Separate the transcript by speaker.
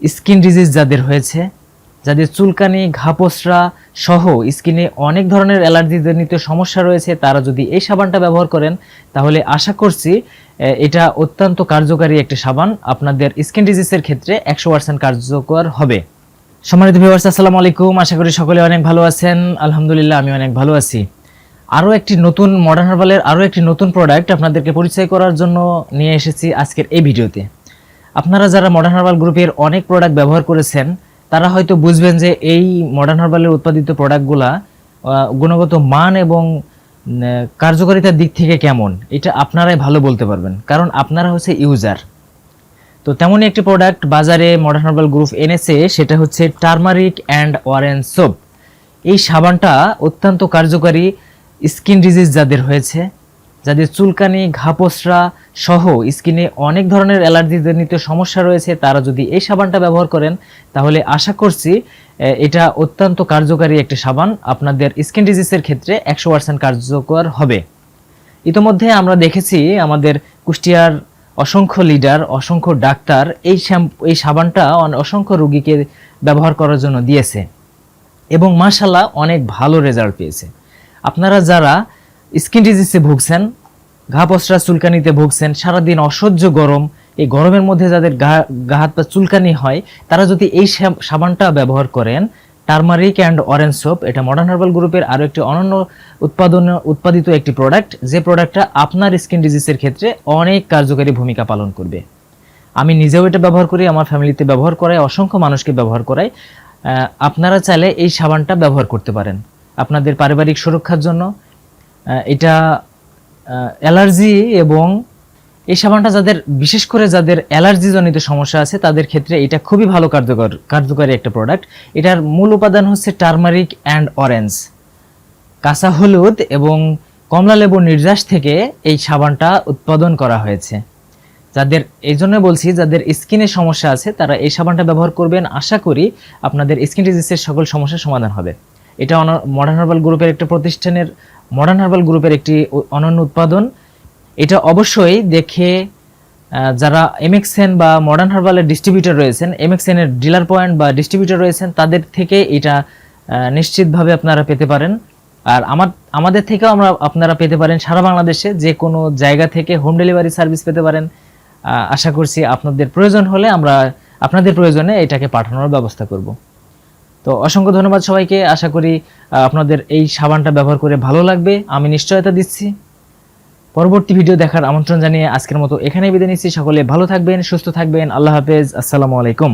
Speaker 1: Skin disease যাদের হয়েছে, যাদের চুলকানি ঘাপসরা সহ স্কিনে অনেক ধরনের অ্যালার্জিজনিত সমস্যা রয়েছে, তারা যদি এই সাবানটা ব্যবহার করেন, তাহলে আশা করছি এটা অত্যন্ত কার্যকারী একটি সাবান। আপনাদের স্কিন ডিজিজের ক্ষেত্রে একশো পার্সেন্ট কার্যকর হবে। সম্মানিত ভিউয়ার্স আসসালামু আলাইকুম। আশা করি সকলে অনেক ভালো আছেন। আলহামদুলিল্লাহ, আমি অনেক ভালো আছি। আরও একটি নতুন মডার্ন হার্বালের আরও একটি নতুন প্রোডাক্ট আপনাদেরকে পরিচয় করার জন্য নিয়ে এসেছি আজকের এই ভিডিওতে। আপনারা যারা মডার্ন হার্বাল গ্রুপের অনেক প্রোডাক্ট ব্যবহার করেছেন, তারা হয়তো বুঝবেন যে এই মডার্ন হার্বালের উৎপাদিত প্রোডাক্টগুলা গুণগত মান এবং কার্যকারিতার দিক থেকে কেমন, এটা আপনারাই ভালো বলতে পারবেন। কারণ আপনারা হচ্ছে ইউজার তো তেমনই একটি প্রোডাক্ট বাজারে মডার্ন হার্বাল গ্রুপ এনেছে, সেটা হচ্ছে টার্মারিক অ্যান্ড অরেঞ্জ সোপ এই সাবানটা অত্যন্ত কার্যকারী স্কিন ডিজিজ যাদের হয়েছে যাদের চুলকানি, ঘাপসরা সহ স্কিনে অনেক ধরনের অ্যালার্জিজনিত সমস্যা রয়েছে, তারা যদি এই সাবানটা ব্যবহার করেন, তাহলে আশা করছি এটা অত্যন্ত কার্যকারী একটি সাবান। আপনাদের স্কিন ডিজিজের ক্ষেত্রে একশো পার্সেন্ট কার্যকর হবে। ইতোমধ্যে আমরা দেখেছি, আমাদের কুষ্টিয়ার অসংখ্য লিডার, অসংখ্য ডাক্তার এই শ্যাম্পু, এই সাবানটা অসংখ্য রুগীকে ব্যবহার করার জন্য দিয়েছে। এবং মাশাল্লাহ অনেক ভালো রেজাল্ট পেয়েছে। আপনারা যারা স্কিন ডিজিজে ভুগছেন, ঘা পসরা চুলকানিতে ভুগছেন, সারাদিন অসহ্য গরম, এই গরমের মধ্যে যাদের গা হাত পা চুলকানি হয়, তারা যদি এই সাবানটা ব্যবহার করেন, টার্মারিক অ্যান্ড অরেঞ্জ সোপ, এটা মডার্ন হার্বাল গ্রুপের আরও একটি অনন্য উৎপাদন, উৎপাদিত একটি প্রোডাক্ট যে প্রোডাক্টটা আপনার স্কিন ডিজিজের ক্ষেত্রে অনেক কার্যকারী ভূমিকা পালন করবে। আমি নিজেও এটা ব্যবহার করি, আমার ফ্যামিলিতে ব্যবহার করাই অসংখ্য মানুষকে ব্যবহার করাই আপনারা চাইলে এই সাবানটা ব্যবহার করতে পারেন। আপনাদের পারিবারিক সুরক্ষার জন্য এটা অ্যালার্জি এবং এই সাবানটা যাদের, বিশেষ করে যাদের অ্যালার্জি জনিত সমস্যা আছে, তাদের ক্ষেত্রে এটা খুবই ভালো কার্যকর, কার্যকারী একটা প্রোডাক্ট এটার মূল উপাদান হচ্ছে টার্মারিক অ্যান্ড অরেঞ্জ। কাঁচা হলুদ এবং কমলা লেবুর নির্যাস থেকে এই সাবানটা উৎপাদন করা হয়েছে। যাদের, এই জন্য বলছি, যাদের স্কিনের সমস্যা আছে, তারা এই সাবানটা ব্যবহার করবেন। আশা করি আপনাদের স্কিন ডিজিজের সকল সমস্যার সমাধান হবে। এটা মডার্ন হার্বাল গ্রুপের একটা প্রতিষ্ঠানের মডার্ন হার্বাল গ্রুপের একটি অনন্য উৎপাদন। এটা অবশ্যই দেখে যারা এমএক্সএন বা মডার্ন হার্বালের ডিস্ট্রিবিউটর রয়েছেন এমএক্সএন এর ডিলার পয়েন্ট বা ডিস্ট্রিবিউটর রয়েছেন, তাদের থেকে এটা নিশ্চিতভাবে আপনারা পেতে পারেন। আর আমার, আমাদের থেকেও আমরা আপনারা পেতে পারেন সারা বাংলাদেশে, যে কোনো জায়গা থেকে হোম ডেলিভারি সার্ভিস পেতে পারেন। আশা করছি আপনাদের প্রয়োজন হলে আমরা আপনাদের প্রয়োজনে এটাকে পাঠানোর ব্যবস্থা করব। তো অসংখ্য ধন্যবাদ সবাইকে। আশা করি আপনাদের এই সাবানটা ব্যবহার করে ভালো লাগবে। আমি নিশ্চয়তা দিচ্ছি। পরবর্তী ভিডিও দেখার আমন্ত্রণ জানিয়ে আজকের মতো এখানেই বিদায় নিচ্ছি। সকলে ভালো থাকবেন, সুস্থ থাকবেন। আল্লাহ হাফেজ। আসসালামু আলাইকুম।